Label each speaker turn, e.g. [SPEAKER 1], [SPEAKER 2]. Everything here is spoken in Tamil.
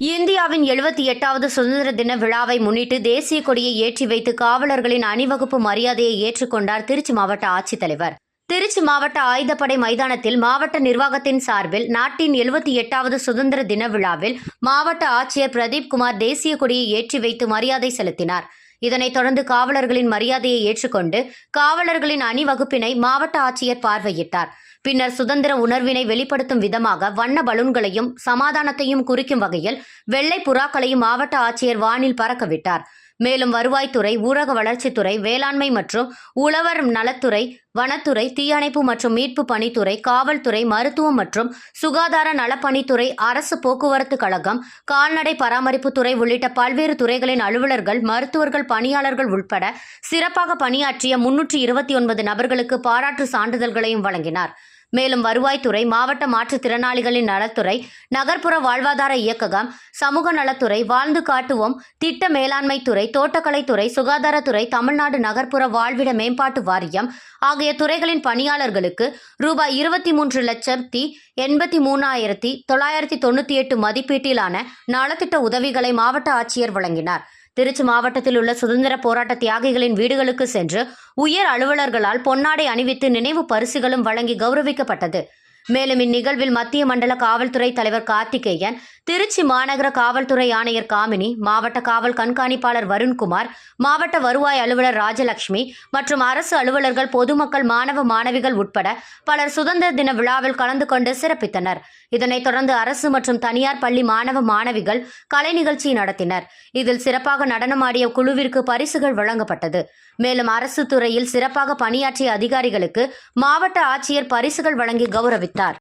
[SPEAKER 1] இந்தியாவின் எழுபத்தி எட்டாவது சுதந்திர தின விழாவை முன்னிட்டு தேசிய கொடியை ஏற்றி வைத்து காவலர்களின் அணிவகுப்பு மரியாதையை ஏற்றுக்கொண்டார் திருச்சி மாவட்ட ஆட்சித்தலைவர். திருச்சி மாவட்ட ஆயுதப்படை மைதானத்தில் மாவட்ட நிர்வாகத்தின் சார்பில் நாட்டின் எழுபத்தி எட்டாவது சுதந்திர தின விழாவில் மாவட்ட ஆட்சியர் பிரதீப் குமார் தேசிய கொடியை ஏற்றி வைத்து மரியாதை செலுத்தினார். இதனைத் தொடர்ந்து காவலர்களின் மரியாதையை ஏற்றுக்கொண்டு காவலர்களின் அணிவகுப்பினை மாவட்ட ஆட்சியர் பார்வையிட்டார். பின்னர் சுதந்திர உணர்வினை வெளிப்படுத்தும் விதமாக வண்ண பலூன்களையும் சமாதானத்தையும் குறிக்கும் வகையில் வெள்ளை புறாக்களையும் மாவட்ட ஆட்சியர் வானில் பறக்கவிட்டார். மேலும் வருவாய்த்துறை ஊரக வளர்ச்சித்துறை வேளாண்மை மற்றும் உழவர் நலத்துறை வனத்துறை தீயணைப்பு மற்றும் மீட்பு பணித்துறை காவல்துறை மருத்துவம் மற்றும் சுகாதார நலப்பணித்துறை அரசு போக்குவரத்து கழகம் கால்நடை பராமரிப்புத்துறை உள்ளிட்ட பல்வேறு துறைகளின் அலுவலர்கள் மருத்துவர்கள் பணியாளர்கள் உட்பட சிறப்பாக பணியாற்றிய முன்னூற்றி இருபத்தி ஒன்பது நபர்களுக்கு பாராட்டு சான்றிதழ்களையும் வழங்கினார். மேலும் வருவாய்த்துறை மாவட்ட மாற்றுத்திறனாளிகளின் நலத்துறை நகர்ப்புற வாழ்வாதார இயக்ககம் சமூக நலத்துறை வாழ்ந்து காட்டுவோம் திட்ட மேலாண்மை துறை தோட்டக்கலைத்துறை சுகாதாரத்துறை தமிழ்நாடு நகர்ப்புற வாழ்விட மேம்பாட்டு வாரியம் ஆகிய துறைகளின் பணியாளர்களுக்கு ரூபாய் இருபத்தி மூன்று லட்சத்தி எண்பத்தி மூணாயிரத்தி தொள்ளாயிரத்தி தொண்ணூற்றி எட்டு மதிப்பீட்டிலான நலத்திட்ட உதவிகளை மாவட்ட ஆட்சியர் வழங்கினார். திருச்சி மாவட்டத்தில் உள்ள சுதந்திர போராட்ட தியாகிகளின் வீடுகளுக்கு சென்று உயர் அலுவலர்களால் பொன்னாடை அணிவித்து நினைவு பரிசுகளும் வழங்கி கௌரவிக்கப்பட்டது. மேலும் இந்நிகழ்வில் மத்திய மண்டல காவல்துறை தலைவர் கார்த்திகேயன் திருச்சி மாநகர காவல்துறை ஆணையர் காமினி மாவட்ட காவல் கண்காணிப்பாளர் வருண்குமார் மாவட்ட வருவாய் அலுவலர் ராஜலட்சுமி மற்றும் அரசு அலுவலர்கள் பொதுமக்கள் மாணவ மாணவிகள் உட்பட பலர் சுதந்திர தின விழாவில் கலந்து கொண்டு சிறப்பித்தனர். இதனைத் தொடர்ந்து அரசு மற்றும் தனியார் பள்ளி மாணவ மாணவிகள் கலை நிகழ்ச்சி நடத்தினர். இதில் சிறப்பாக நடனமாடிய குழுவிற்கு பரிசுகள் வழங்கப்பட்டது. மேலும் அரசு துறையில் சிறப்பாக பணியாற்றிய அதிகாரிகளுக்கு மாவட்ட ஆட்சியர் பரிசுகள் வழங்கி கௌரவித்தார் দাঁড়